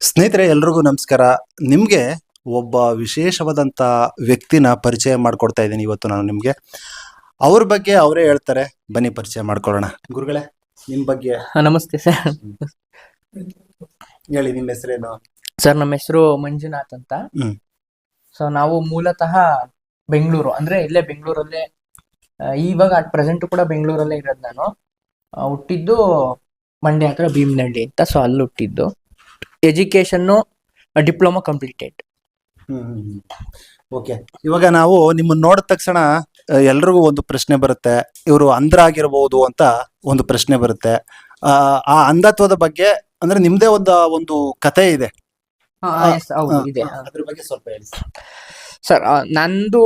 ಸ್ನೇಹಿತರೆ ಎಲ್ರಿಗೂ ನಮಸ್ಕಾರ. ನಿಮಗೆ ಒಬ್ಬ ವಿಶೇಷವಾದಂತ ವ್ಯಕ್ತಿನ ಪರಿಚಯ ಮಾಡ್ಕೊಡ್ತಾ ಇದ್ದೀನಿ ಇವತ್ತು ನಾನು ನಿಮಗೆ. ಅವ್ರ ಬಗ್ಗೆ ಅವರೇ ಹೇಳ್ತಾರೆ. ಬನ್ನಿ ಪರಿಚಯ ಮಾಡ್ಕೊಳ್ಳೋಣ. ಗುರುಗಳೇ ನಿಮ್ಮ ಬಗ್ಗೆ. ನಮಸ್ತೆ ಸರ್. ಹೇಳಿ ನಿಮ್ಮ ಹೆಸರೇನು? ಸರ್ ನಮ್ಮ ಹೆಸರು ಮಂಜುನಾಥ್ ಅಂತ. ಹ್ಮ್. ಸೊ ನಾವು ಮೂಲತಃ ಬೆಂಗಳೂರು ಅಂದ್ರೆ ಇಲ್ಲೇ ಬೆಂಗಳೂರಲ್ಲೇ ಆ, ಇವಾಗ ಅಟ್ ಪ್ರೆಸೆಂಟ್ ಕೂಡ ಬೆಂಗಳೂರಲ್ಲೇ ಇರೋದು ನಾನು. ಆ, ಹುಟ್ಟಿದ್ದು ಮಂಡ್ಯ ಹತ್ರ ಭೀಮನಹಳ್ಳಿ ಅಂತ ಸೊ ಅಲ್ಲಿ ಹುಟ್ಟಿದ್ದು. ಎಜುಕೇಶನ್ನು ಡಿಪ್ಲೊಮಾ ಕಂಪ್ಲೀಟೆಡ್ ಓಕೆ ಇವಾಗ ನಾವು ನಿಮ್ಮನ್ನ ನೋಡಿದ ತಕ್ಷಣ ಎಲ್ರಿಗೂ ಒಂದು ಪ್ರಶ್ನೆ ಬರುತ್ತೆ. ಇವರು ಅಂಧ ಆಗಿರ್ಬೋದು ಅಂತ ಒಂದು ಪ್ರಶ್ನೆ ಬರುತ್ತೆ. ಆ, ಆ ಅಂಧತ್ವದ ಬಗ್ಗೆ ಅಂದ್ರೆ ನಿಮ್ದೇ ಒಂದು ಒಂದು ಕತೆ ಇದೆ. ಹೌದು ಇದೆ. ಆ, ಅದ್ರ ಬಗ್ಗೆ ಸ್ವಲ್ಪ ಹೇಳಿ ಸರ್. ಸರ್ ನಂದು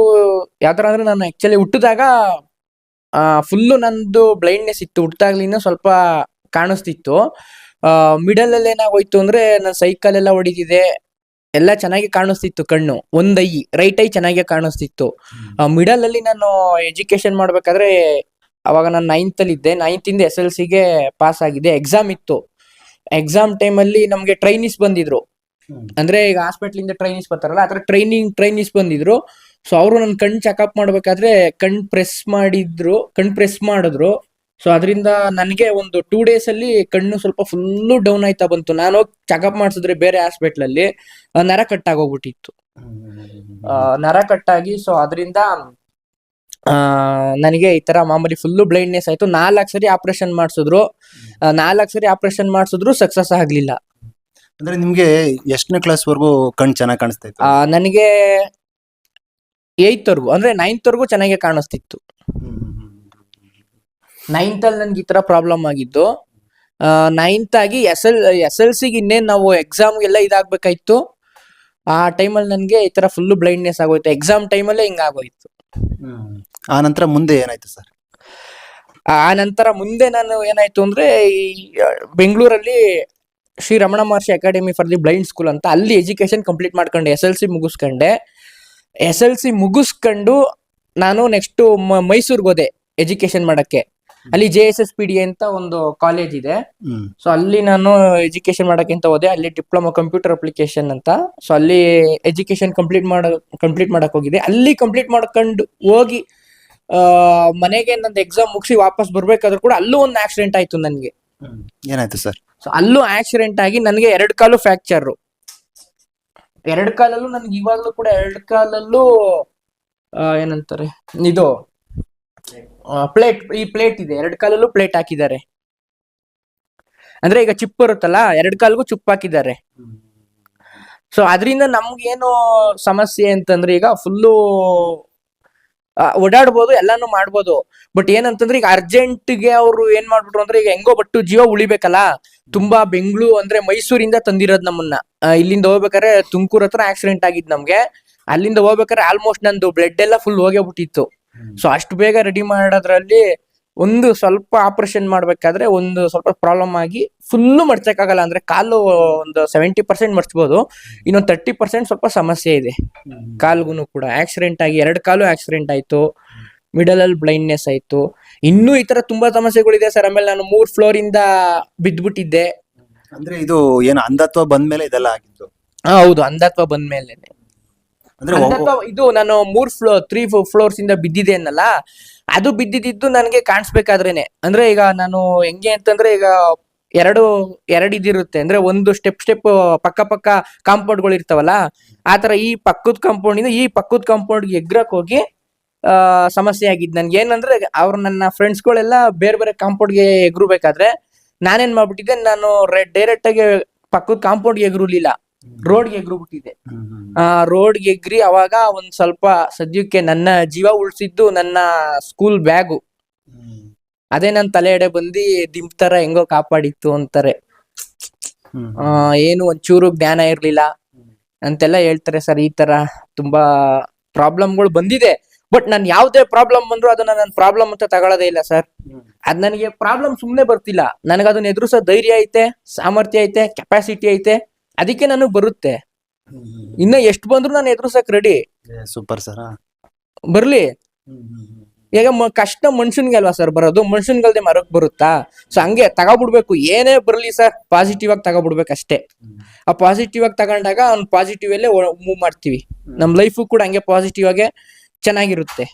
ಯಾವ್ದಾರ ಅಂದ್ರೆ ನಾನು ಆಕ್ಚುಲಿ ಹುಟ್ಟಿದಾಗ ಫುಲ್ಲು ನಂದು ಬ್ಲೈಂಡ್ನೆಸ್ ಇತ್ತು. ಹುಟ್ಟಿದಾಗ್ಲಿಂದ ಸ್ವಲ್ಪ ಕಾಣಿಸ್ತಿತ್ತು. ಮಿಡಲ್ ಅಲ್ಲಿ ಏನಾಗೋಯ್ತು ಅಂದ್ರೆ ನನ್ನ ಸೈಕಲ್ ಎಲ್ಲ ಹೊಡಿದಿದೆ ಎಲ್ಲ ಚೆನ್ನಾಗಿ ಕಾಣಿಸ್ತಿತ್ತು ಕಣ್ಣು. ಒಂದ್ ಐ ರೈಟ್ ಐ ಚೆನ್ನಾಗಿ ಕಾಣಿಸ್ತಿತ್ತು. ಮಿಡಲ್ ಅಲ್ಲಿ ನಾನು ಎಜುಕೇಶನ್ ಮಾಡ್ಬೇಕಾದ್ರೆ ಅವಾಗ ನಾನು ನೈನ್ತ್ ಅಲ್ಲಿ ಇದ್ದೆ. ನೈನ್ತ್ ಇಂದ ಎಸ್ ಎಲ್ ಸಿಗೆ ಪಾಸ್ ಆಗಿದೆ ಎಕ್ಸಾಮ್ ಇತ್ತು. ಎಕ್ಸಾಮ್ ಟೈಮ್ ಅಲ್ಲಿ ನಮಗೆ ಟ್ರೈನಿಸ್ ಬಂದಿದ್ರು. ಅಂದ್ರೆ ಈಗ ಹಾಸ್ಪಿಟ್ಲ್ ಇಂದ ಟ್ರೈನಿಸ್ ಬರ್ತಾರಲ್ಲ ಆತರ ಟ್ರೈನಿಂಗ್ ಟ್ರೈನಿಸ್ ಬಂದಿದ್ರು. ಸೊ ಅವರು ನನ್ನ ಕಣ್ ಚೆಕಪ್ ಮಾಡ್ಬೇಕಾದ್ರೆ ಕಣ್ ಪ್ರೆಸ್ ಮಾಡಿದ್ರು ಕಣ್ ಪ್ರೆಸ್ ಮಾಡಿದ್ರು. ಸೊ ಅದರಿಂದ ನನಗೆ ಒಂದು ಟೂ ಡೇಸ್ ಅಲ್ಲಿ ಕಣ್ಣು ಸ್ವಲ್ಪ ಫುಲ್ಲು ಡೌನ್ ಆಯ್ತಾ ಬಂತು. ನಾನು ಚೆಕಪ್ ಮಾಡಿಸಿದ್ರೆ ಬೇರೆ ಹಾಸ್ಪಿಟ್ಲ್ ಅಲ್ಲಿ ನರ ಕಟ್ ಆಗೋಗ್ಬಿಟ್ಟಿತ್ತು ನರ ನರ ಕಟ್ಟಾಗಿ ಸೊ ಅದರಿಂದ ನನಗೆ ಈ ತರ ಮಾಮೂಲಿ ಫುಲ್ಲು ಬ್ಲೈಂಡ್ನೆಸ್ ಆಯ್ತು. ನಾಲ್ಕು ಸರಿ ಆಪರೇಷನ್ ಮಾಡಿಸಿದ್ರು. ನಾಲ್ಕು ಸರಿ ಆಪರೇಷನ್ ಮಾಡಿಸಿದ್ರು ಸಕ್ಸಸ್ ಆಗ್ಲಿಲ್ಲ. ಅಂದ್ರೆ ನಿಮ್ಗೆ ಎಷ್ಟನೇ ಕ್ಲಾಸ್ ವರೆಗೂ ಕಣ್ ಚೆನ್ನಾಗಿ ಕಾಣಿಸ್ತಾ ಇತ್ತು? ನನಗೆ ಏಯ್ತ್ ವರ್ಗು ಅಂದ್ರೆ ನೈನ್ತ್ ವರ್ಗು ಚೆನ್ನಾಗಿ ಕಾಣಿಸ್ತಿತ್ತು. ನೈನ್ತ್ ಅಲ್ಲಿ ನನ್ಗೆ ಈ ತರ ಪ್ರಾಬ್ಲಮ್ ಆಗಿದ್ದು. ನೈನ್ತ್ ಆಗಿ ಎಸ್ ಎಲ್ ಎಸ್ ಎಲ್ ಸಿಗೆ ಇನ್ನೇನು ನಾವು ಎಕ್ಸಾಮ್ಗೆಲ್ಲ ಇದಾಗಬೇಕಾಯ್ತು. ಆ ಟೈಮಲ್ಲಿ ನನಗೆ ಈ ತರ ಫುಲ್ ಬ್ಲೈಂಡ್ನೆಸ್ ಆಗೋಯ್ತು. ಎಕ್ಸಾಮ್ ಟೈಮಲ್ಲೇ ಹಿಂಗಾಗೋಯ್ತು ಆ ನಂತರ ಮುಂದೆ ಏನಾಯ್ತು ಸರ್? ಆ ನಂತರ ಮುಂದೆ ನಾನು ಏನಾಯ್ತು ಅಂದ್ರೆ ಈ ಬೆಂಗಳೂರಲ್ಲಿ Shri Ramana Maharshi academy for the blind school ಅಂತ ಅಲ್ಲಿ ಎಜುಕೇಶನ್ ಕಂಪ್ಲೀಟ್ ಮಾಡ್ಕೊಂಡೆ ಎಸ್ ಎಲ್ ಸಿ ಮುಗಿಸ್ಕೊಂಡೆ. ಎಸ್ ಎಲ್ ಸಿ ಮುಗಿಸ್ಕೊಂಡು ನಾನು ನೆಕ್ಸ್ಟ್ ಮೈಸೂರಿಗೆ ಹೋದೆ ಎಜುಕೇಶನ್ ಮಾಡಕ್ಕೆ. ಅಲ್ಲಿ J S S P D ಅಂತ ಒಂದು ಕಾಲೇಜ್ ಇದೆ. ಸೊ ಅಲ್ಲಿ ನಾನು ಎಜುಕೇಶನ್ ಮಾಡಕ್ಕೆ ಅಂತ ಹೋದೆ. ಅಲ್ಲಿ ಡಿಪ್ಲೊಮಾ ಕಂಪ್ಯೂಟರ್ ಅಪ್ಲಿಕೇಶನ್ ಅಂತ. ಸೊ ಅಲ್ಲಿ ಎಜುಕೇಶನ್ ಕಂಪ್ಲೀಟ್ ಮಾಡ ಕಂಪ್ಲೀಟ್ ಮಾಡಕ್ ಹೋಗಿದೆ ಅಲ್ಲಿ ಕಂಪ್ಲೀಟ್ ಮಾಡ್ಕೊಂಡು ಹೋಗಿ ಮನೆಗೆ ನಂದು ಎಕ್ಸಾಮ್ ಮುಗಿಸಿ ವಾಪಸ್ ಬರ್ಬೇಕಾದ್ರೂ ಕೂಡ ಅಲ್ಲೂ ಒಂದು ಆಕ್ಸಿಡೆಂಟ್ ಆಯ್ತು ನನಗೆ. ಏನಾಯ್ತು ಸರ್? ಸೊ ಅಲ್ಲೂ ಆಕ್ಸಿಡೆಂಟ್ ಆಗಿ ನನಗೆ ಎರಡು ಕಾಲು ಫ್ರಾಕ್ಚರ್ ಎರಡು ಕಾಲಲ್ಲೂ ನನ್ಗೆ ಇವಾಗಲೂ ಕೂಡ ಎರಡು ಕಾಲಲ್ಲೂ ಏನಂತಾರೆ ಇದು ಪ್ಲೇಟ್ ಈ ಪ್ಲೇಟ್ ಇದೆ. ಎರಡು ಕಾಲಲ್ಲೂ ಪ್ಲೇಟ್ ಹಾಕಿದ್ದಾರೆ. ಅಂದ್ರೆ ಈಗ ಚಿಪ್ ಬರುತ್ತಲ್ಲ, ಎರಡು ಕಾಲ್ಗೂ ಚಿಪ್ ಹಾಕಿದ್ದಾರೆ. ಸೊ ಅದರಿಂದ ನಮ್ಗೇನು ಸಮಸ್ಯೆ ಅಂತಂದ್ರೆ ಈಗ ಫುಲ್ಲು ಓಡಾಡ್ಬೋದು, ಎಲ್ಲಾನು ಮಾಡ್ಬೋದು. ಬಟ್ ಏನಂತಂದ್ರೆ ಈಗ ಅರ್ಜೆಂಟ್ಗೆ ಅವರು ಏನ್ ಮಾಡ್ಬಿಟ್ರು ಅಂದ್ರೆ ಈಗ ಹೆಂಗೋ ಬಟ್ಟು ಜೀವ ಉಳಿಬೇಕಲ್ಲ. ತುಂಬಾ ಬೆಂಗಳೂರು ಅಂದ್ರೆ ಮೈಸೂರಿಂದ ತಂದಿರೋದ್ ನಮ್ಮನ್ನ. ಇಲ್ಲಿಂದ ಹೋಗ್ಬೇಕಾದ್ರೆ ತುಮಕೂರ್ ಹತ್ರ ಆಕ್ಸಿಡೆಂಟ್ ಆಗಿದ್ ನಮ್ಗೆ. ಅಲ್ಲಿಂದ ಹೋಗ್ಬೇಕಾದ್ರೆ ಆಲ್ಮೋಸ್ಟ್ ನಂದು ಬ್ಲಡ್ ಎಲ್ಲ ಫುಲ್ ಹೋಗ್ಬಿಟ್ಟಿತ್ತು ಸೊ ಅಷ್ಟು ಬೇಗ ರೆಡಿ ಮಾಡೋದ್ರಲ್ಲಿ ಒಂದು ಸ್ವಲ್ಪ ಆಪರೇಷನ್ ಮಾಡ್ಬೇಕಾದ್ರೆ ಒಂದು ಸ್ವಲ್ಪ ಪ್ರಾಬ್ಲಮ್ ಆಗಿ ಫುಲ್ಲು ಮಡ್ಸಕ್ಕಾಗಲ್ಲ ಅಂದ್ರೆ ಕಾಲು ಒಂದು ಸೆವೆಂಟಿ ಪರ್ಸೆಂಟ್ ಮರ್ಚ್ಬೋದು ಇನ್ನೊಂದು ತರ್ಟಿ ಪರ್ಸೆಂಟ್ ಸ್ವಲ್ಪ ಸಮಸ್ಯೆ ಇದೆ. ಕಾಲ್ಗೂ ಕೂಡ. ಆಕ್ಸಿಡೆಂಟ್ ಆಗಿ ಎರಡು ಕಾಲು ಆಕ್ಸಿಡೆಂಟ್ ಆಯ್ತು. ಮಿಡಲ್ ಅಲ್ಲಿ ಬ್ಲೈಂಡ್ನೆಸ್ ಆಯ್ತು. ಇನ್ನೂ ಈ ತರ ತುಂಬಾ ಸಮಸ್ಯೆಗಳಿದೆ ಸರ್. ಆಮೇಲೆ ನಾನು ಮೂರ್ ಫ್ಲೋರ್ ಇಂದ ಬಿದ್ದ್ಬಿಟ್ಟಿದ್ದೆ ಅಂದ್ರೆ ಇದು ಏನು ಅಂಧತ್ವ ಬಂದ್ಮೇಲೆ ಇದೆಲ್ಲ ಆಗಿದ್ದು? ಹಾ ಹೌದು. ಅಂಧತ್ವ ಬಂದ್ಮೇಲೆ ಅಂದ್ರೆ ಇದು ನಾನು ಮೂರ್ ಫ್ಲೋರ್ ತ್ರೀ ಫ್ಲೋರ್ಸ್ ಇಂದ ಬಿದ್ದಿದೆ ಅನ್ನಲ್ಲ ಅದು ಬಿದ್ದಿದ್ದು ನನಗೆ ಕಾಣಿಸ್ಬೇಕಾದ್ರೇನೆ. ಅಂದ್ರೆ ಈಗ ನಾನು ಹೆಂಗೆ ಅಂತಂದ್ರೆ ಈಗ ಎರಡು ಎರಡು ಇದಿರುತ್ತೆ. ಅಂದ್ರೆ ಒಂದು ಸ್ಟೆಪ್ ಸ್ಟೆಪ್ ಪಕ್ಕ ಪಕ್ಕ ಕಾಂಪೌಂಡ್ಗಳು ಇರ್ತಾವಲ್ಲ ಆತರ ಈ ಪಕ್ಕದ ಕಾಂಪೌಂಡ್ ಇಂದ ಈ ಪಕ್ಕದ ಕಾಂಪೌಂಡ್ ಎಗ್ರಕ್ ಹೋಗಿ ಆ ಸಮಸ್ಯೆ ಆಗಿದ್ದು. ನನ್ಗೆ ಏನಂದ್ರೆ ಅವ್ರ ನನ್ನ ಫ್ರೆಂಡ್ಸ್ ಗಳೆಲ್ಲ ಬೇರೆ ಬೇರೆ ಕಾಂಪೌಂಡ್ಗೆ ಎಗ್ರಬೇಕಾದ್ರೆ ನಾನೇನ್ ಮಾಡ್ಬಿಟ್ಟಿದ್ದೆ ನಾನು ಡೈರೆಕ್ಟ್ ಆಗಿ ಪಕ್ಕದ ಕಾಂಪೌಂಡ್ಗೆ ಎಗ್ರುಲಿಲ್ಲ ರೋಡ್ಗೆ ಎಗ್ರು ಬಿಟ್ಟಿದೆ. ಆ ರೋಡ್ಗೆ ಎಗ್ರಿ ಅವಾಗ ಒಂದ್ ಸ್ವಲ್ಪ ಸದ್ಯಕ್ಕೆ ನನ್ನ ಜೀವ ಉಳಿಸಿದ್ದು ನನ್ನ ಸ್ಕೂಲ್ ಬ್ಯಾಗು ಅದೇ ನನ್ ತಲೆ ಎಡೆ ಬಂದು ದಿಂಬ್ತರ ಹೆಂಗೋ ಕಾಪಾಡಿತ್ತು ಅಂತಾರೆ. ಆ, ಏನು ಒಂಚೂರು ಜ್ಞಾನ ಇರ್ಲಿಲ್ಲ. ಅಂತೆಲ್ಲ ಹೇಳ್ತಾರೆ ಸರ್ ಈ ತರ ತುಂಬಾ ಪ್ರಾಬ್ಲಮ್ಗಳು ಬಂದಿದೆ. ಬಟ್ ನಾನು ಯಾವ್ದೇ ಪ್ರಾಬ್ಲಮ್ ಬಂದ್ರು ಅದನ್ನ ನನ್ನ ಪ್ರಾಬ್ಲಮ್ ಅಂತ ತಗೊಳ್ಳೋದೇ ಇಲ್ಲ ಸರ್. ಅದ್ ನನಗೆ ಪ್ರಾಬ್ಲಮ್ ಸುಮ್ನೆ ಬರ್ತಿಲ್ಲ. ನನಗೆ ಅದನ್ನ ಎದುರಿಸೋ ಧೈರ್ಯ ಐತೆ ಸಾಮರ್ಥ್ಯ ಐತೆ ಕೆಪಾಸಿಟಿ ಐತೆ. ಅದಕ್ಕೆ ನನಗ್ ಬರುತ್ತೆ. ಇನ್ನ ಎಷ್ಟು ಬಂದ್ರು ನಾನು ಎದುರಿಸಕ್ ರೆಡಿ. ಸೂಪರ್ ಸರ್ ಬರ್ಲಿ? ಈಗ ಕಷ್ಟ ಮನುಷ್ಯನ್ಗೆ ಅಲ್ವಾ ಸರ್ ಬರೋದು? ಮನುಷ್ಯನ್ಗಲ್ದೆ ಮರಕ್ ಬರುತ್ತಾ? ಸೊ ಹಂಗೆ ತಗೋಬಿಡ್ಬೇಕು. ಏನೇ ಬರಲಿ ಸರ್ ಪಾಸಿಟಿವ್ ಆಗಿ ತಗೋಬಿಡ್ಬೇಕು ಅಷ್ಟೇ. ಆ ಪಾಸಿಟಿವ್ ಆಗಿ ತಗೊಂಡಾಗ ಅವ್ನ್ ಪಾಸಿಟಿವ್ ಅಲ್ಲೇ ಮೂವ್ ಮಾಡ್ತೀವಿ. ನಮ್ ಲೈಫು ಕೂಡ ಹಂಗೆ ಪಾಸಿಟಿವ್ ಆಗಿ ಚೆನ್ನಾಗಿರುತ್ತೆ.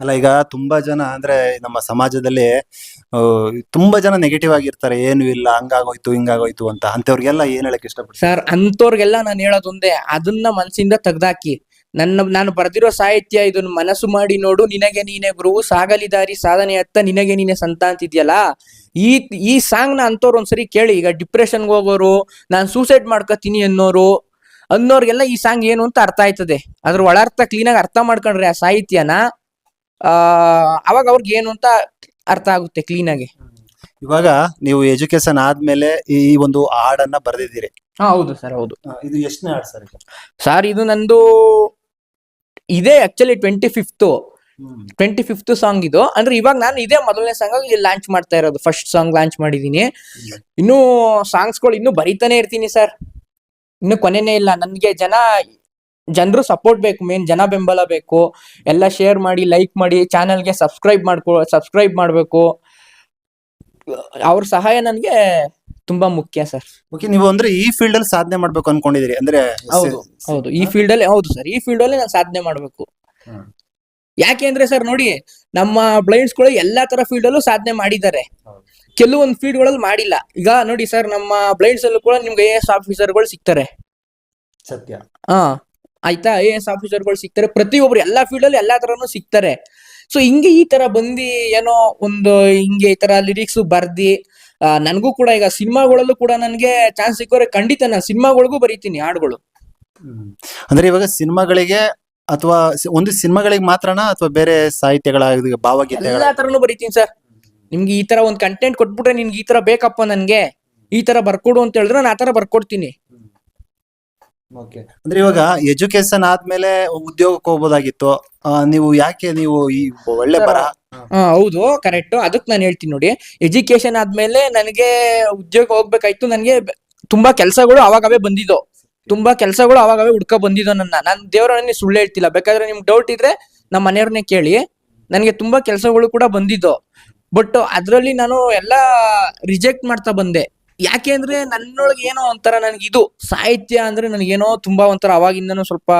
ಅಲ್ಲ, ಈಗ ತುಂಬಾ ಜನ ಅಂದ್ರೆ ನಮ್ಮ ಸಮಾಜದಲ್ಲಿ ತುಂಬಾ ಜನ ನೆಗೆಟಿವ್ ಆಗಿರ್ತಾರೆ. ಏನು ಇಲ್ಲ, ಹಂಗಾಗೋಯ್ತು, ಹಿಂಗಾಗೋಯ್ತು ಅಂತ. ಅಂತವ್ರಿಗೆಲ್ಲ ಏನ್ ಹೇಳಕ್ ಇಷ್ಟಪಡ್ತೀನಿ ಸರ್ ಅಂತವ್ರಿಗೆಲ್ಲ ನಾನು ಹೇಳೋದೊಂದೇ, ಅದನ್ನ ಮನಸ್ಸಿಂದ ತೆಗ್ದಾಕಿ. ನನ್ನ, ನಾನು ಬರ್ದಿರೋ ಸಾಹಿತ್ಯ ಇದನ್ನ ಮನಸ್ಸು ಮಾಡಿ ನೋಡು, ನಿನಗೆ ನೀನೆ ಗುರು, ಸಾಗಲಿ ದಾರಿ, ಸಾಧನೆ ಅತ್ತ, ನಿನಗೆ ನೀನೆ ಸಂತ ಅಂತಿದ್ಯಲ್ಲ? ಈ ಈ ಸಾಂಗ್ನ ಅಂತವ್ರು ಒಂದ್ಸರಿ ಕೇಳಿ, ಈಗ ಡಿಪ್ರೆಷನ್ಗೆ ಹೋಗೋರು, ನಾನು ಸೂಸೈಡ್ ಮಾಡ್ಕೋತೀನಿ ಅನ್ನೋರು, ಅನ್ನೋರ್ಗೆಲ್ಲ ಈ ಸಾಂಗ್ ಏನು ಅಂತ ಅರ್ಥ ಆಯ್ತದೆ. ಅದ್ರ ಕ್ಲೀನ್ ಕ್ಲೀನಾಗಿ ಅರ್ಥ ಮಾಡ್ಕೊಂಡ್ರೆ ಆ ಸಾಹಿತ್ಯನ ಆ ಅವಾಗ ಅವ್ರಿಗೆ ಏನು ಅಂತ ಅರ್ಥ ಆಗುತ್ತೆ ಕ್ಲೀನಾಗಿ ಇವಾಗ ನೀವು ಎಜುಕೇಶನ್ ಆದ್ಮೇಲೆ ಈ ಒಂದು ಹಾಡನ್ನ ಬರ್ದಿದ್ದೀರಿ. ಹಾ ಹೌದು ಸರ್ ಹೌದು. ಇದು ಎಷ್ಟನೇ ಹಾಡ್ ಸರ್ ಸರ್ ಇದು ನಂದು ಇದೇ actually twenty fifth twenty fifth song ಇದು. ಅಂದ್ರೆ ಇವಾಗ ನಾನು ಇದೇ ಮೊದಲನೇ ಸಾಂಗ್ ಆಗಿ ಲಾಂಚ್ ಮಾಡ್ತಾ ಇರೋದು. ಫಸ್ಟ್ ಸಾಂಗ್ ಲಾಂಚ್ ಮಾಡಿದೀನಿ. ಇನ್ನು ಸಾಂಗ್ಸ್ಗಳು ಇನ್ನು ಬರಿತಾನೆ ಇರ್ತೀನಿ ಸರ್ ಇನ್ನು ಕೊನೆನೇ ಇಲ್ಲ. ನನ್ಗೆ ಜನ ಜನರು ಸಪೋರ್ಟ್ ಬೇಕು ಮೇನ್ ಜನ ಬೆಂಬಲ ಬೇಕು. ಎಲ್ಲ ಶೇರ್ ಮಾಡಿ ಲೈಕ್ ಮಾಡಿ ಚಾನಲ್ಗೆ ಸಬ್ಸ್ಕ್ರೈಬ್ ಮಾಡ್ಕೊ ಸಬ್ಸ್ಕ್ರೈಬ್ ಮಾಡಬೇಕು. ಅವ್ರ ಸಹಾಯ ನನಗೆ ತುಂಬಾ ಮುಖ್ಯ ಸರ್ ಓಕೆ ನೀವು ಅಂದ್ರೆ ಈ ಫೀಲ್ಡ್ ಅಲ್ಲಿ ಸಾಧನೆ ಮಾಡ್ಬೇಕು ಅನ್ಕೊಂಡಿದ್ದೀರಿ ಅಂದ್ರೆ ಹೌದು ಹೌದು. ಈ ಫೀಲ್ಡ್ ಅಲ್ಲಿ ಹೌದು ಸರ್ ಈ ಫೀಲ್ಡ್ ಅಲ್ಲಿ ನಾನು ಸಾಧನೆ ಮಾಡ್ಬೇಕು. ಯಾಕೆ ಅಂದ್ರೆ ಸರ್ ನೋಡಿ ನಮ್ಮ ಬ್ಲೈಂಡ್ಸ್ಗಳು ಎಲ್ಲಾ ತರ ಫೀಲ್ಡ್ ಅಲ್ಲೂ ಸಾಧನೆ ಮಾಡಿದ್ದಾರೆ. ಕೆಲವೊಂದು ಫೀಲ್ಡ್ಗಳಲ್ಲಿ ಮಾಡಿಲ್ಲ. ಈಗ ನೋಡಿ ಸರ್ ನಮ್ಮ ಬ್ಲೈಂಡ್ಸ್ ಅಲ್ಲೂ ಕೂಡ ನಿಮ್ಗೆ ಎ ಎಸ್ ಆಫೀಸರ್ಗಳು ಸಿಗ್ತಾರೆ. ಸತ್ಯ. ಹಾ. ಆಯ್ತಾ ಎ ಎಸ್ ಆಫೀಸರ್ಗಳು ಸಿಗ್ತಾರೆ. ಪ್ರತಿಯೊಬ್ರು ಎಲ್ಲಾ ಫೀಲ್ಡ್ ಅಲ್ಲಿ ಎಲ್ಲಾ ತರನು ಸಿಗ್ತಾರೆ. ಸೊ ಹಿಂಗೆ ಈ ತರ ಬಂದಿ ಏನೋ ಒಂದು ಹಿಂಗೆ ಈ ತರ ಲಿರಿಕ್ಸ್ ಬರ್ದಿ ನನಗೂ ಕೂಡ ಈಗ ಸಿನಿಮಾಗಳಲ್ಲೂ ಕೂಡ ನನ್ಗೆ ಚಾನ್ಸ್ ಸಿಕ್ಕೋರೆ ಖಂಡಿತ ನಾನು ಸಿನಿಮಾಗಳಿಗೂ ಬರೀತೀನಿ ಹಾಡುಗಳು. ಅಂದ್ರೆ ಇವಾಗ ಸಿನಿಮಾಗಳಿಗೆ ಅಥವಾ ಒಂದು ಸಿನಿಮಾಗಳಿಗೆ ಮಾತ್ರನಾ ಅಥವಾ ಬೇರೆ ಸಾಹಿತ್ಯಗಳ ಭಾವಗೀತೆ ಎಲ್ಲಾ ತರನು ಬರೀತೀನಿ ಸರ್. ನಿಮ್ಗೆ ಈ ತರ ಒಂದ್ ಕಂಟೆಂಟ್ ಕೊಟ್ಬಿಟ್ರೆ ನಿನ್ಗೆ ಈ ತರ ಬೇಕಪ್ಪ ನನ್ಗೆ. ಈ ತರ ಬರ್ಕೊಡು ಅಂತ ಹೇಳಿದ್ರೆ ನಾನು ಆ ತರ ಬರ್ಕೊಡ್ತೀನಿ. ಓಕೆ ಅಂದ್ರೆ ಇವಾಗ ಎಜುಕೇಶನ್ ಆದ್ಮೇಲೆ ಉದ್ಯೋಗಕ್ಕೆ ಹೋಗ್ಬೋದಾಗಿತ್ತು. ಆ, ನೀವು ಯಾಕೆ ನೀವು ಈ ಒಳ್ಳೆ ಬರ? ಹಾ ಹೌದು ಕರೆಕ್ಟ್ ಅದಕ್ಕೆ ನಾನು ಹೇಳ್ತೀನಿ ನೋಡಿ. ಎಜುಕೇಶನ್ ಆದ್ಮೇಲೆ ನನಗೆ ಉದ್ಯೋಗ ಹೋಗ್ಬೇಕಾಯ್ತು. ನನಗೆ ತುಂಬಾ ಕೆಲಸಗಳು ಅವಾಗವೇ ಬಂದಿದ್ದು. ತುಂಬಾ ಕೆಲಸಗಳು ಅವಾಗವೇ ಹುಡ್ಕ ಬಂದಿದ್ದು ನನ್ನ. ನಾನು ದೇವರನ್ನ ಸುಳ್ಳು ಹೇಳ್ತಿಲ್ಲ. ಬೇಕಾದ್ರೆ ನಿಮ್ಗೆ ಡೌಟ್ ಇದ್ರೆ ನಮ್ಮ ಮನೆಯವ್ರನ್ನೇ ಕೇಳಿ. ನನಗೆ ತುಂಬಾ ಕೆಲಸಗಳು ಕೂಡ ಬಂದಿದ್ದು. ಬಟ್ ಅದ್ರಲ್ಲಿ ನಾನು ಎಲ್ಲ ರಿಜೆಕ್ಟ್ ಮಾಡ್ತಾ ಬಂದೆ. ಯಾಕೆ ಅಂದ್ರೆ ನನ್ನೊಳಗೆ ಏನೋ ಒಂಥರ ನನಗೆ ಇದು ಸಾಹಿತ್ಯ ಅಂದ್ರೆ ನನಗೇನೋ ತುಂಬಾ ಒಂಥರ ಅವಾಗಿಂದನೂ ಸ್ವಲ್ಪ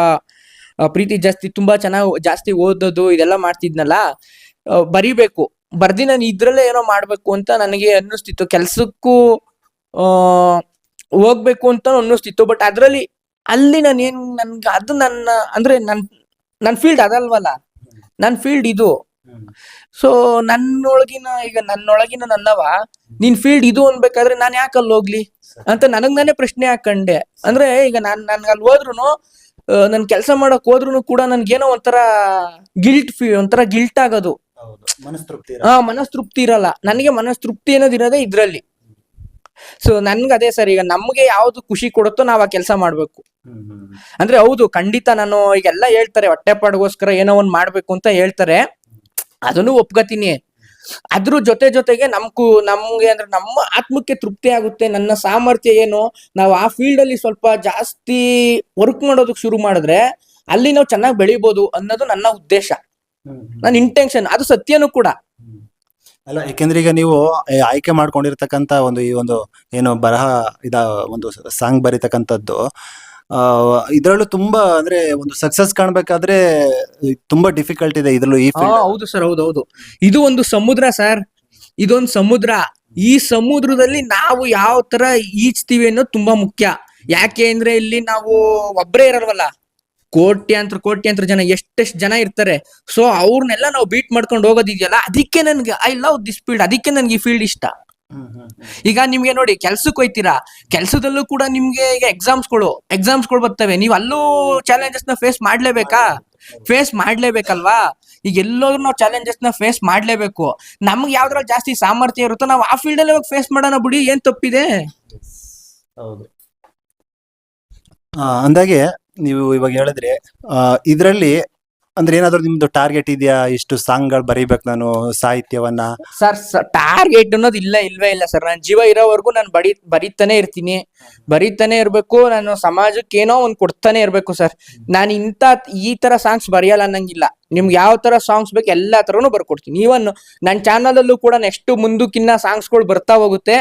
ಪ್ರೀತಿ ಜಾಸ್ತಿ, ತುಂಬಾ ಚೆನ್ನಾಗಿ ಜಾಸ್ತಿ ಓದೋದು ಇದೆಲ್ಲ ಮಾಡ್ತಿದ್ನಲ್ಲ ಬರಿಬೇಕು. ಬರ್ದಿ ನಾನು ಇದ್ರಲ್ಲೇ ಏನೋ ಮಾಡ್ಬೇಕು ಅಂತ ನನಗೆ ಅನ್ನಿಸ್ತಿತ್ತು. ಕೆಲ್ಸಕ್ಕೂ ಹೋಗ್ಬೇಕು ಅಂತ ಅನ್ನಿಸ್ತಿತ್ತು. ಬಟ್ ಅದ್ರಲ್ಲಿ ಅಲ್ಲಿ ನಾನು ಏನ್ ನನ್ಗೆ ಅದು ನನ್ನ, ಅಂದ್ರೆ ನನ್ ನನ್ನ ಫೀಲ್ಡ್ ಅದಲ್ವಲ್ಲ. ನನ್ನ ಫೀಲ್ಡ್ ಇದು. ಸೊ ನನ್ನೊಳಗಿನ ಈಗ ನನ್ನೊಳಗಿನ ನನ್ನವ ನಿನ್ ಫೀಲ್ಡ್ ಇದು ಅನ್ಬೇಕಾದ್ರೆ ನಾನ್ ಯಾಕೆ ಅಲ್ಲಿ ಹೋಗ್ಲಿ? ಅಂತ ನನಗ್ ನಾನೇ ಪ್ರಶ್ನೆ ಹಾಕೊಂಡೆ. ಅಂದ್ರೆ ಈಗ ನಾನ್ ನನ್ಗೆ ಅಲ್ಲಿ ಹೋದ್ರು ನನ್ ಕೆಲಸ ಮಾಡಕ್ ಹೋದ್ರು ಕೂಡ ನನ್ಗೇನೋ ಒಂಥರ ಗಿಲ್ಟ್ ಫೀ ಒಂಥರ ಗಿಲ್ಟ್ ಆಗೋದು. ಹೌದು. ಮನಸ್ತೃಪ್ತಿ ಇರಲ್ಲ. ನನಗೆ ಮನಸ್ತೃಪ್ತಿ ಅನ್ನೋದಿರೋದೇ ಇದ್ರಲ್ಲಿ. ಸೊ ನನ್ಗೆ ಅದೇ ಸರ್. ಈಗ ನಮ್ಗೆ ಯಾವ್ದು ಖುಷಿ ಕೊಡುತ್ತೋ ನಾವ್ ಆ ಕೆಲಸ ಮಾಡ್ಬೇಕು. ಅಂದ್ರೆ ಹೌದು ಖಂಡಿತ ನಾನು ಈಗೆಲ್ಲ ಹೇಳ್ತಾರೆ ಹೊಟ್ಟೆಪಾಡ್ಗೋಸ್ಕರ ಏನೋ ಒಂದ್ ಮಾಡ್ಬೇಕು ಅಂತ ಹೇಳ್ತಾರೆ. ಅದನ್ನು ಒಪ್ಕೋತೀನಿ. ಅದ್ರ ಜೊತೆ ಜೊತೆಗೆ ನಮ್ಕು ನಮ್ಗೆ ಅಂದ್ರೆ ನಮ್ಮ ಆತ್ಮಕ್ಕೆ ತೃಪ್ತಿ ಆಗುತ್ತೆ. ನನ್ನ ಸಾಮರ್ಥ್ಯ ಏನು? ನಾವು ಆ ಫೀಲ್ಡ್ ಅಲ್ಲಿ ಸ್ವಲ್ಪ ಜಾಸ್ತಿ ವರ್ಕ್ ಮಾಡೋದಕ್ಕೆ ಶುರು ಮಾಡಿದ್ರೆ ಅಲ್ಲಿ ನಾವು ಚೆನ್ನಾಗಿ ಬೆಳಿಬೋದು ಅನ್ನೋದು ನನ್ನ ಉದ್ದೇಶ. ನನ್ನ ಇಂಟೆನ್ಷನ್ ಅದು ಸತ್ಯನೂ ಕೂಡ. ಅಲ್ಲ ಯಾಕೆಂದ್ರೆ ಈಗ ನೀವು ಆಯ್ಕೆ ಮಾಡ್ಕೊಂಡಿರ್ತಕ್ಕಂತ ಒಂದು ಈ ಒಂದು ಏನು ಬರಹ ಇದ ಒಂದು ಸಾಂಗ್ ಬರೀತಕ್ಕಂಥದ್ದು ಇದರಲ್ಲೂ ತುಂಬಾ ಅಂದ್ರೆ ಒಂದು ಸಕ್ಸಸ್ ಕಾಣ್ಬೇಕಾದ್ರೆ ತುಂಬಾ ಡಿಫಿಕಲ್ಟ್ ಇದೆ ಇದ್ರಲ್ಲೂ ಈ ಹೌದು ಸರ್ ಹೌದು ಹೌದು. ಇದು ಒಂದು ಸಮುದ್ರ ಸರ್ ಇದೊಂದು ಸಮುದ್ರ. ಈ ಸಮುದ್ರದಲ್ಲಿ ನಾವು ಯಾವ ತರ ಈಜ್ತೀವಿ ಅನ್ನೋದು ತುಂಬಾ ಮುಖ್ಯ. ಯಾಕೆ ಅಂದ್ರೆ ಇಲ್ಲಿ ನಾವು ಒಬ್ರೇ ಇರಲ್ವಲ್ಲ? ಕೋಟ್ಯಾಂತರ ಕೋಟ್ಯಾಂತರ ಜನ, ಎಷ್ಟೆಷ್ಟು ಜನ ಇರ್ತಾರೆ. ಸೊ ಅವ್ರನ್ನೆಲ್ಲ ನಾವು ಬೀಟ್ ಮಾಡ್ಕೊಂಡು ಹೋಗೋದಿದೆಯಲ್ಲ, ಅದಕ್ಕೆ ನನ್ಗೆ ಐ ಲವ್ ದಿಸ್ ಫೀಲ್ಡ್ ಅದಕ್ಕೆ ನನ್ಗೆ ಈ ಫೀಲ್ಡ್ ಇಷ್ಟ. ಈಗ ನಿಮ್ಗೆ ನೋಡಿ ಕೆಲ್ಸಕ್ಕೆ ಹೋಯ್ತೀರಾ? ಕೆಲ್ಸದಲ್ಲೂ ಕೂಡ ನಿಮ್ಗೆ ಈಗ ಎಕ್ಸಾಮ್ಸ್ಗಳು ಬರ್ತವೆ. ನೀವು ಅಲ್ಲೂ ಚಾಲೆಂಜಸ್ನ ಫೇಸ್ ಮಾಡ್ಲೇಬೇಕಾ? ಫೇಸ್ ಮಾಡ್ಲೇಬೇಕಲ್ವಾ? ಈಗ ಎಲ್ಲೋದ್ರು ನಾವು ಚಾಲೆಂಜಸ್ನ ಫೇಸ್ ಮಾಡ್ಲೇಬೇಕು. ನಮ್ಗೆ ಯಾವ್ದ್ರಲ್ಲಿ ಜಾಸ್ತಿ ಸಾಮರ್ಥ್ಯ ಇರುತ್ತೋ ನಾವು ಆ ಫೀಲ್ಡ್ ಅಲ್ಲಿ ಫೇಸ್ ಮಾಡೋಣ ಬಿಡಿ. ಏನ್ ತಪ್ಪಿದೆ? ಹೌದು. ಅಂದಾಗೆ ನೀವು ಇವಾಗ ಹೇಳಿದ್ರೆ ಇದರಲ್ಲಿ ಅಂದ್ರೆ ಏನಾದ್ರು ನಿಮ್ದು ಟಾರ್ಗೆಟ್ ಇದೆಯಾ? ಇಷ್ಟು ಸಾಂಗ್ಗಳು ಬರೀಬೇಕು ನಾನು, ಸಾಹಿತ್ಯವನ್ನ? ಸರ್ ಟಾರ್ಗೆಟ್ ಅನ್ನೋದು ಇಲ್ಲ, ಇಲ್ವೇ ಇಲ್ಲ ಸರ್ ನಾನು ಜೀವ ಇರೋವರೆಗೂ ನಾನು ಬಡಿ ಬರೀತಾನೆ ಇರ್ತೀನಿ. ಬರೀತಾನೆ ಇರಬೇಕು, ನಾನು ಸಮಾಜಕ್ಕೆ ಏನೋ ಒಂದ್ ಕೊಡ್ತಾನೆ ಇರಬೇಕು ಸರ್ ನಾನು ಇಂಥ, ಈ ತರ ಸಾಂಗ್ಸ್ ಬರೆಯಲ್ಲ ಅನ್ನಂಗಿಲ್ಲ. ನಿಮ್ಗೆ ಯಾವ ತರ ಸಾಂಗ್ಸ್ ಬೇಕು ಎಲ್ಲಾ ತರನು ಬರ್ಕೊಡ್ತೀನಿ. ಈವನ್ ನನ್ನ ಚಾನಲಲ್ಲೂ ಕೂಡ ನೆಕ್ಸ್ಟ್ ಮುಂದಕ್ಕಿನ್ನ ಸಾಂಗ್ಸ್ಗಳು ಬರ್ತಾ ಹೋಗುತ್ತೆ,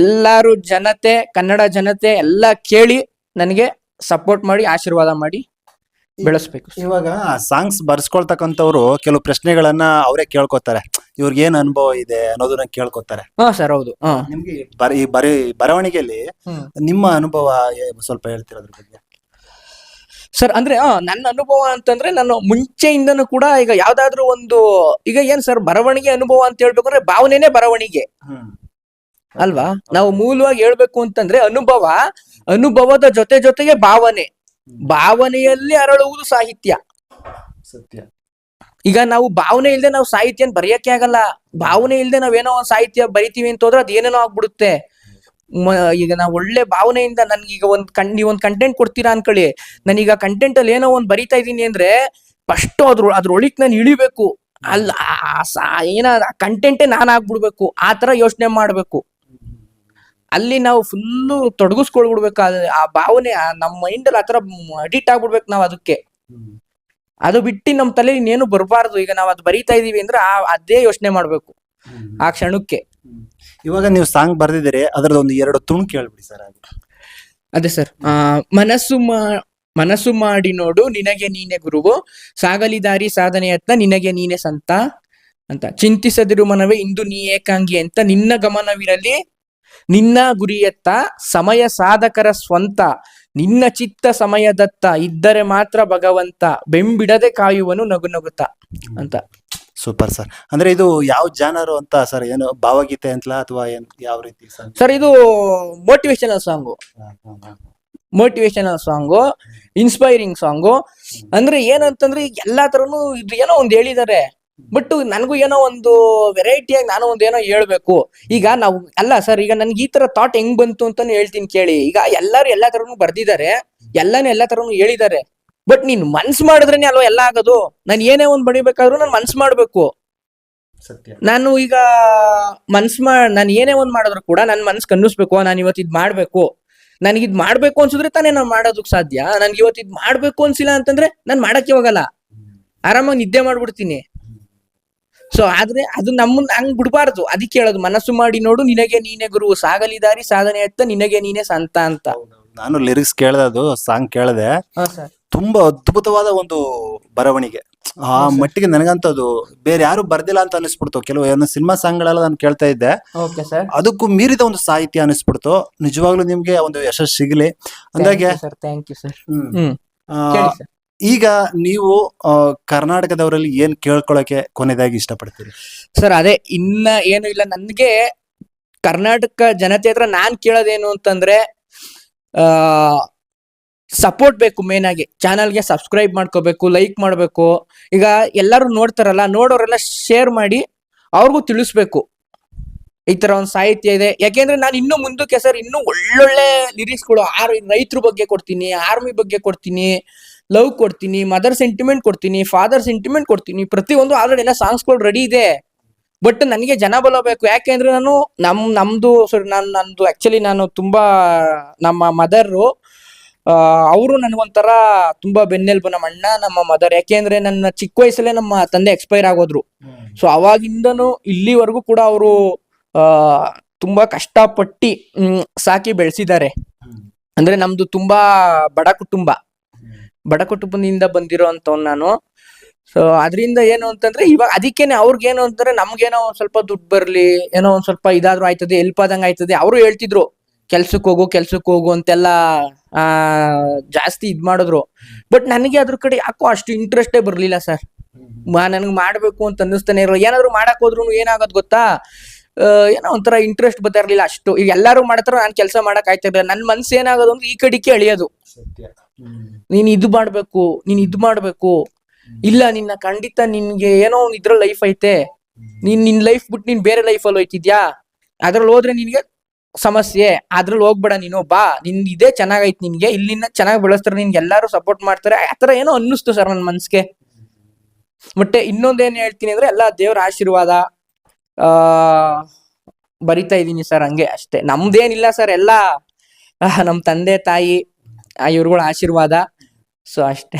ಎಲ್ಲಾರು ಜನತೆ, ಕನ್ನಡ ಜನತೆ ಎಲ್ಲ ಕೇಳಿ ನನಗೆ ಸಪೋರ್ಟ್ ಮಾಡಿ, ಆಶೀರ್ವಾದ ಮಾಡಿ. ಬೆಳೆಸ್ಬೇಕು. ಇವಾಗ ಸಾಂಗ್ಸ್ ಬರ್ಸ್ಕೊಳ್ತಕ್ಕಂಥವ್ರು ಕೆಲವು ಪ್ರಶ್ನೆಗಳನ್ನ ಅವರೇ ಕೇಳ್ಕೊತಾರೆ. ಇವ್ರಿಗೆ ಏನ್ ಅನುಭವ ಇದೆ ಅನ್ನೋದನ್ನ ಕೇಳ್ಕೊತಾರೆ. ಹಾ ಸರ್ ಹೌದು. ಹಾ. ನಿಮ್ಗೆ ಬರ ಈ ಬರೀ ಬರವಣಿಗೆಯಲ್ಲಿ ನಿಮ್ಮ ಅನುಭವ ಏ- ಸ್ವಲ್ಪ ಹೇಳ್ತೀರಾ ಅದ್ರ ಬಗ್ಗೆ? ಸರ್ ಅಂದ್ರೆ ಆ, ನನ್ನ ಅನುಭವ ಅಂತಂದ್ರೆ ನಾನು ಮುಂಚೆಯಿಂದನೂ ಕೂಡ ಈಗ ಯಾವ್ದಾದ್ರು ಒಂದು ಈಗ ಏನ್ ಸರ್ ಬರವಣಿಗೆ ಅನುಭವ ಅಂತ ಹೇಳ್ಬೇಕಂದ್ರೆ ಭಾವನೆನೆ ಬರವಣಿಗೆ. ಅಲ್ವಾ? ನಾವು ಮೂಲವಾಗಿ ಹೇಳ್ಬೇಕು ಅಂತಂದ್ರೆ ಅನುಭವ ಅನುಭವದ ಜೊತೆ ಜೊತೆಗೆ ಭಾವನೆ. ಭಾವನೆಯಲ್ಲಿ ಅರಳುವುದು ಸಾಹಿತ್ಯ. ಸತ್ಯ. ಈಗ ನಾವು ಭಾವನೆ ಇಲ್ಲದೆ ನಾವು ಸಾಹಿತ್ಯ ಬರೆಯಕ್ಕೆ ಆಗಲ್ಲ. ಭಾವನೆ ಇಲ್ಲದೆ ನಾವೇನೋ ಒಂದು ಸಾಹಿತ್ಯ ಬರಿತೀವಿ ಅಂತ ಹೋದ್ರೆ ಅದೇನೇನೋ ಆಗ್ಬಿಡುತ್ತೆ. ಈಗ ನಾವು ಒಳ್ಳೆ ಭಾವನೆಯಿಂದ ನನ್ಗೀಗ ಒಂದ್ ಕಣ್ ನೀವ್ ಒಂದ್ ಕಂಟೆಂಟ್ ಕೊಡ್ತೀರಾ ಅನ್ಕೊಳ್ಳಿ. ನಾನೀಗ ಕಂಟೆಂಟ್ ಅಲ್ಲಿ ಏನೋ ಒಂದ್ ಬರಿತಾ ಇದೀನಿ ಅಂದ್ರೆ ಫಸ್ಟ್ ಅದ್ರ ಅದ್ರೊಳಿಕ್ ನಾನು ಇಳಿಬೇಕು. ಅಲ್ಲ ಏನ ಕಂಟೆಂಟೇ ನಾನು ಆಗ್ಬಿಡ್ಬೇಕು. ಆ ತರ ಯೋಚನೆ ಮಾಡ್ಬೇಕು. ಅಲ್ಲಿ ನಾವು ಫುಲ್ಲು ತೊಡಗಿಸ್ಕೊಳ್ಬಿಡ್ಬೇಕು ಆ- ಆ ಭಾವನೆ ನಮ್ಮ ಮೈಂಡ್ ಅಲ್ಲಿ ಆತರ ಅಡಿಟ್ ಆಗ್ಬಿಡ್ಬೇಕು ನಾವು ಅದಕ್ಕೆ. ಅದು ಬಿಟ್ಟು ನಮ್ಮ ತಲೆ ಇನ್ನೇನು ಬರಬಾರ್ದು. ಈಗ ನಾವು ಅದು ಬರೀತಾ ಇದೀವಿ ಅಂದ್ರೆ ಆ ಅದೇ ಯೋಚನೆ ಮಾಡ್ಬೇಕು. ಆ ಕ್ಷಣಕ್ಕೆ. ಇವಾಗ ನೀವು ಸಾಂಗ್ ಬರ್ದಿದ್ದೀರಿ ಅದ್ರದ್ದು ಒಂದು ಎರಡು ತುಣು ಕೇಳ್ಬಿಡಿ ಸರ್ ಅದೇ ಸರ್ ಆ ಮನಸ್ಸು ಮಾ ಮನಸ್ಸು ಮಾಡಿ ನೋಡು ನಿನಗೆ ನೀನೆ ಗುರುವು. ಸಾಗಲಿ ದಾರಿ ಸಾಧನೆಯತ್ತ ನಿನಗೆ ನೀನೆ ಸಂತ ಅಂತ. ಚಿಂತಿಸದಿರು ಮನವೇ ಇಂದು ನೀ ಏಕಾಂಗಿ ಅಂತ ನಿನ್ನ ಗಮನವಿರಲಿ. ನಿನ್ನ ಗುರಿಯತ್ತ ಸಮಯ ಸಾಧಕರ ಸ್ವಂತ ನಿನ್ನ ಚಿತ್ತ ಸಮಯದತ್ತ ಇದ್ದರೆ ಮಾತ್ರ ಭಗವಂತ ಬೆಂಬಿಡದೆ ಕಾಯುವನು ನಗು ನಗುತ್ತ ಅಂತ. Super sir. ಅಂದ್ರೆ ಇದು ಯಾವ ಜಾನರು ಅಂತ ಸರ್ ಏನು ಭಾವಗೀತೆ ಅಂತಲಾ ಅಥವಾ ಏನ್ ಯಾವ ರೀತಿ ಸರ್? ಇದು motivational song. Motivational song inspiring song ಅಂದ್ರೆ ಏನಂತಂದ್ರೆ ಎಲ್ಲಾ ತರನು ಇದು ಏನೋ ಒಂದ್ ಹೇಳಿದಾರೆ. ಬಟ್ ನನಗೂ ಏನೋ ಒಂದು ವೆರೈಟಿಯಾಗಿ ನಾನು ಒಂದ್ ಏನೋ ಹೇಳ್ಬೇಕು. ಈಗ ನಾವು ಅಲ್ಲ ಸರ್ ಈಗ ನನ್ಗೆ ಈ ತರ ಥಾಟ್ ಹೆಂಗ್ ಬಂತು ಅಂತಾನು ಹೇಳ್ತೀನಿ ಕೇಳಿ. ಈಗ ಎಲ್ಲಾರು ಎಲ್ಲಾ ತರನು ಬರ್ದಿದ್ದಾರೆ. ಎಲ್ಲಾನು ಎಲ್ಲಾ ತರನು ಹೇಳಿದ್ದಾರೆ. ಬಟ್ ನೀನ್ ಮನ್ಸ್ ಮಾಡಿದ್ರೇನೆ ಅಲ್ವಾ ಎಲ್ಲ ಆಗೋದು? ನಾನು ಏನೇ ಒಂದ್ ಬಡಿಬೇಕಾದ್ರೂ ನಾನು ಮನ್ಸ್ ಮಾಡ್ಬೇಕು. ಸತ್ಯ. ನಾನು ಈಗ ಮನ್ಸ್ ಮಾ ನಾನು ಏನೇ ಒಂದ್ ಮಾಡಿದ್ರು ಕೂಡ ನನ್ ಮನ್ಸ್ ಕನ್ನಿಸ್ಬೇಕು ನಾನು ಇವತ್ತು ಇದ್ ಮಾಡ್ಬೇಕು. ನನಗೆ ಇದ್ ಮಾಡ್ಬೇಕು ಅನ್ಸಿದ್ರೆ ತಾನೇ ನಾನು ಮಾಡೋದಕ್ ಸಾಧ್ಯ. ನನ್ಗೆ ಇವತ್ತು ಇದ್ ಮಾಡ್ಬೇಕು ಅನ್ಸಿಲ್ಲ ಅಂತಂದ್ರೆ ನಾನ್ ಮಾಡಕ್ಕೆ ಹೋಗಲ್ಲ. ಆರಾಮಾಗಿ ನಿದ್ದೆ ಮಾಡ್ಬಿಡ್ತೀನಿ. ಸೊ ಆದ್ರೆ ಅದು ನಮ್ಮನ್ನ ಹಂಗ್ ಬಿಡಬಾರ್ದು. ಅದಕ್ಕೆ ಹೇಳೋದು ಮನಸ್ಸು ಮಾಡಿ ನೋಡು ನಿನಗೆ ನೀನೆ ಗುರು. ಸಾಗಲಿ ದಾರಿ ಸಾಧನೆ ಅತ್ತ ನಿನಗೆ ನೀನೆ ಸಂತ ಅಂತ. ನಾನು ಲಿರಿಕ್ಸ್ ಕೇಳ್ದೆ ಅದು ಸಾಂಗ್ ಕೇಳ್ದೆ. ಸರ್ ತುಂಬಾ ಅದ್ಭುತವಾದ ಒಂದು ಬರವಣಿಗೆ. ಆ ಮಟ್ಟಿಗೆ ನನಗಂತದು ಬೇರೆ ಯಾರು ಬರ್ದಿಲ್ಲ ಅಂತ ಅನಿಸ್ಬಿಡ್ತು ಕೆಲವು ಏನೋ ಸಿನಿಮಾ ಸಾಂಗ್ಗಳೆಲ್ಲ ನಾನು ಕೇಳ್ತಾ ಇದ್ದೆ. ಓಕೆ ಸರ್ ಅದಕ್ಕೂ ಮೀರಿದ ಒಂದು ಸಾಹಿತ್ಯ ಅನಿಸ್ಬಿಡ್ತು ನಿಜವಾಗ್ಲೂ ನಿಮ್ಗೆ ಒಂದು ಯಶಸ್ಸು ಸಿಗಲಿ. ಅಂದಾಗೆ sir thank you sir hmm. Hmm. ಆ, ಕೇಳಿ ಸರ್ ಈಗ ನೀವು ಕರ್ನಾಟಕದವರಲ್ಲಿ ಏನ್ ಕೇಳ್ಕೊಳಕ್ಕೆ ಕೊನೆದಾಗಿ ಇಷ್ಟಪಡ್ತೀರಿ? ಸರ್, ಅದೇ ಇನ್ನ ಏನು ಇಲ್ಲ. ನನ್ಗೆ ಕರ್ನಾಟಕ ಜನತೆ ಹತ್ರ ನಾನ್ ಕೇಳೋದೇನು ಅಂತಂದ್ರೆ, ಆ ಸಪೋರ್ಟ್ ಬೇಕು ಮೇನ್ ಆಗಿ. ಚಾನಲ್ಗೆ ಸಬ್ಸ್ಕ್ರೈಬ್ ಮಾಡ್ಕೋಬೇಕು ಲೈಕ್ ಮಾಡಬೇಕು. ಈಗ ಎಲ್ಲರೂ ನೋಡ್ತಾರಲ್ಲ, ನೋಡೋರೆಲ್ಲ ಶೇರ್ ಮಾಡಿ ಅವ್ರಿಗೂ ತಿಳಿಸ್ಬೇಕು. ಈ ತರ ಒಂದು ಸಾಹಿತ್ಯ ಇದೆ. ಯಾಕೆಂದ್ರೆ ನಾನು ಇನ್ನೂ ಮುಂದಕ್ಕೆ ಸರ್, ಇನ್ನೂ ಒಳ್ಳೊಳ್ಳೆ ಲಿರಿಕ್ಸ್ಗಳು ಆರ್ ರೈತರ ಬಗ್ಗೆ ಕೊಡ್ತೀನಿ ಆರ್ಮಿ ಬಗ್ಗೆ ಕೊಡ್ತೀನಿ. ಲವ್ ಕೊಡ್ತೀನಿ ಮದರ್ ಸೆಂಟಿಮೆಂಟ್ ಕೊಡ್ತೀನಿ ಫಾದರ್ ಸೆಂಟಿಮೆಂಟ್ ಕೊಡ್ತೀನಿ ಪ್ರತಿಯೊಂದು ಆಲ್ರೆಡಿ ಎಲ್ಲ ಸಾಂಗ್ಸ್ಗಳು ರೆಡಿ ಇದೆ. ಬಟ್ ನನಗೆ ಜನ ಬಲ ಬೇಕು. ಯಾಕೆಂದ್ರೆ ನಾನು ನಮ್ ನಮ್ದು ಸರ್ ನಾನು ನಂದು ಆಕ್ಚುಲಿ ನಾನು ತುಂಬಾ ನಮ್ಮ ಮದರ್ ಅವರು ನನಗೊಂಥರ ತುಂಬಾ ಬೆನ್ನೆಲುಬು. ನಮ್ಮ ಅಣ್ಣ ನಮ್ಮ ಮದರ್ ಯಾಕೆಂದ್ರೆ ನನ್ನ ಚಿಕ್ಕ ವಯಸ್ಸಲ್ಲೇ ನಮ್ಮ ತಂದೆ ಎಕ್ಸ್ಪೈರ್ ಆಗೋದ್ರು. ಸೊ ಅವಾಗಿಂದನು ಇಲ್ಲಿವರೆಗೂ ಕೂಡ ಅವರು ತುಂಬಾ ಕಷ್ಟಪಟ್ಟಿ ಸಾಕಿ ಬೆಳೆಸಿದ್ದಾರೆ. ಅಂದ್ರೆ ನಮ್ದು ತುಂಬಾ ಬಡ ಕುಟುಂಬ. ಬಡ ಕುಟುಂಬದಿಂದ ಬಂದಿರೋ ಅಂತವ್ ನಾನು. ಸೊ ಅದರಿಂದ ಏನು ಅಂತಂದ್ರೆ ಇವಾಗ ಅದಕ್ಕೇನೆ ಅವ್ರಿಗೇನು ಅಂತಂದ್ರೆ ನಮ್ಗೇನೋ ಒಂದ್ ಸ್ವಲ್ಪ ದುಡ್ಡು ಬರ್ಲಿ ಏನೋ ಒಂದ್ ಸ್ವಲ್ಪ ಇದಾದ್ರೂ ಆಯ್ತದೆ ಎಲ್ಪ್ ಆದಂಗ ಆಯ್ತದೆ. ಅವರು ಹೇಳ್ತಿದ್ರು ಕೆಲ್ಸಕ್ಕೆ ಹೋಗು ಕೆಲ್ಸಕ್ಕೆ ಹೋಗು ಅಂತೆಲ್ಲ ಆ ಜಾಸ್ತಿ ಇದ್ ಮಾಡಿದ್ರು. ಬಟ್ ನನಗೆ ಅದ್ರ ಕಡೆ ಯಾಕೋ ಅಷ್ಟು ಇಂಟ್ರೆಸ್ಟೇ ಬರ್ಲಿಲ್ಲ ಸರ್. ನನಗೆ ಮಾಡ್ಬೇಕು ಅಂತ ಅನ್ನಿಸ್ತಾನೆ ಇರೋ ಏನಾದ್ರು ಮಾಡಕ್ ಹೋದ್ರು ಏನಾಗೋದ್ ಗೊತ್ತಾ? ಏನೋ ಒಂಥರ ಇಂಟ್ರೆಸ್ಟ್ ಬರ್ತಾ ಇರ್ಲಿಲ್ಲ. ಅಷ್ಟು ಈಗ ಎಲ್ಲಾರು ಮಾಡತ್ರ ನಾನ್ ಕೆಲಸ ಮಾಡಕ್ ಆಯ್ತಾ ಇರ್ಲಿಲ್ಲ. ನನ್ನ ಮನ್ಸು ಏನಾಗೋದು ಅಂದ್ರೆ ಈ ಕಡಿಕೆ ಅಳಿಯೋದು ನೀನ್ ಇದು ಮಾಡ್ಬೇಕು ನೀನ್ ಇದು ಮಾಡ್ಬೇಕು. ಇಲ್ಲ ನಿನ್ನ ಖಂಡಿತ ನಿನ್ಗೆ ಏನೋ ಒಂದ್ ಇದ್ರ ಲೈಫ್ ಐತೆ. ನೀನ್ ನಿನ್ ಲೈಫ್ ಬಿಟ್ಟು ನೀನ್ ಬೇರೆ ಲೈಫ್ ಅಲ್ಲಿ ಹೋಯ್ತಿದ್ಯಾ? ಅದ್ರಲ್ಲಿ ಹೋದ್ರೆ ನಿನ್ಗೆ ಸಮಸ್ಯೆ. ಅದ್ರಲ್ಲಿ ಹೋಗ್ಬೇಡ ನೀನು ಬಾ. ನಿನ್ ಇದೇ ಚೆನ್ನಾಗೈತ್ ನಿನ್ಗೆ. ಇಲ್ಲಿನ ಚೆನ್ನಾಗಿ ಬೆಳೆಸ್ತಾರೆ ನಿನ್ಗೆ ಎಲ್ಲಾರು ಸಪೋರ್ಟ್ ಮಾಡ್ತಾರೆ. ಆತರ ಏನೋ ಅನ್ನಿಸ್ತು ಸರ್ ನನ್ನ ಮನ್ಸ್ಗೆ. ಮತ್ತೆ ಇನ್ನೊಂದೇನ್ ಹೇಳ್ತೀನಿ ಅಂದ್ರೆ ಎಲ್ಲ ದೇವ್ರ ಆಶೀರ್ವಾದ. ಆ, ಬರಿತಾ ಇದೀನಿ ಸರ್ ಹಂಗೆ ಅಷ್ಟೇ. ನಮ್ದೇನಿಲ್ಲ ಸರ್ ಎಲ್ಲ. ನಮ್ಮ ನಮ್ ತಂದೆ, ತಾಯಿ ಇವ್ರುಗಳ ಆಶೀರ್ವಾದ. ಸೊ ಅಷ್ಟೇ.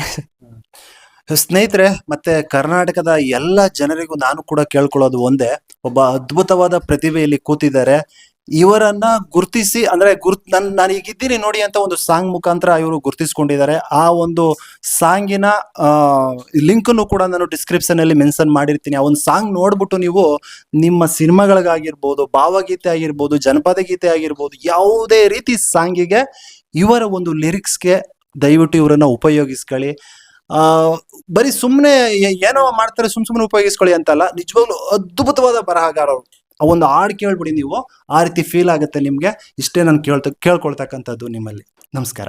ಸ್ನೇಹಿತರೆ, ಮತ್ತೆ ಕರ್ನಾಟಕದ ಎಲ್ಲ ಜನರಿಗೂ ನಾನು ಕೂಡ ಕೇಳ್ಕೊಳ್ಳೋದು ಒಂದೇ. ಒಬ್ಬ ಅದ್ಭುತವಾದ ಪ್ರತಿಭೆಯಲ್ಲಿ ಕೂತಿದ್ದಾರೆ. ಇವರನ್ನ ಗುರ್ತಿಸಿ, ಅಂದ್ರೆ ಗುರ್ತ್, ನನ್, ನಾನು ಈಗಿದ್ದೀನಿ ನೋಡಿ ಅಂತ ಒಂದು ಸಾಂಗ್ ಮುಖಾಂತರ ಇವರು ಗುರ್ತಿಸ್ಕೊಂಡಿದ್ದಾರೆ. ಆ ಒಂದು ಸಾಂಗಿನ ಲಿಂಕನ್ನು ಕೂಡ ನಾನು ಡಿಸ್ಕ್ರಿಪ್ಷನ್ ಅಲ್ಲಿ ಮೆನ್ಷನ್ ಮಾಡಿರ್ತೀನಿ. ಆ ಒಂದು ಸಾಂಗ್ ನೋಡ್ಬಿಟ್ಟು ನೀವು ನಿಮ್ಮ ಸಿನಿಮಾಗಳಿಗಾಗಿರ್ಬೋದು, ಭಾವಗೀತೆ ಆಗಿರ್ಬೋದು, ಜನಪದ ಗೀತೆ ಆಗಿರ್ಬೋದು, ಯಾವುದೇ ರೀತಿ ಸಾಂಗಿಗೆ ಇವರ ಒಂದು ಲಿರಿಕ್ಸ್ಗೆ ದಯವಿಟ್ಟು ಇವರನ್ನ ಉಪಯೋಗಿಸ್ಕೊಳ್ಳಿ. ಆ, ಬರೀ ಸುಮ್ಮನೆ ಏನೋ ಮಾಡ್ತಾರೆ ಸುಮ್ ಸುಮ್ಮನೆ ಉಪಯೋಗಿಸ್ಕೊಳ್ಳಿ ಅಂತಲ್ಲ, ನಿಜವಾಗ್ಲೂ ಅದ್ಭುತವಾದ ಬರಹಗಾರರು. ಆ ಒಂದು ಹಾಡು ಕೇಳ್ಬಿಡಿ ನೀವು. ಆ ರೀತಿ ಫೀಲ್ ಆಗುತ್ತೆ ನಿಮಗೆ. ಇಷ್ಟೇ ನಾನು ಕೇಳ್ತ, ಕೇಳ್ಕೊಳ್ತಕ್ಕಂಥದ್ದು ನಿಮ್ಮಲ್ಲಿ. ನಮಸ್ಕಾರ.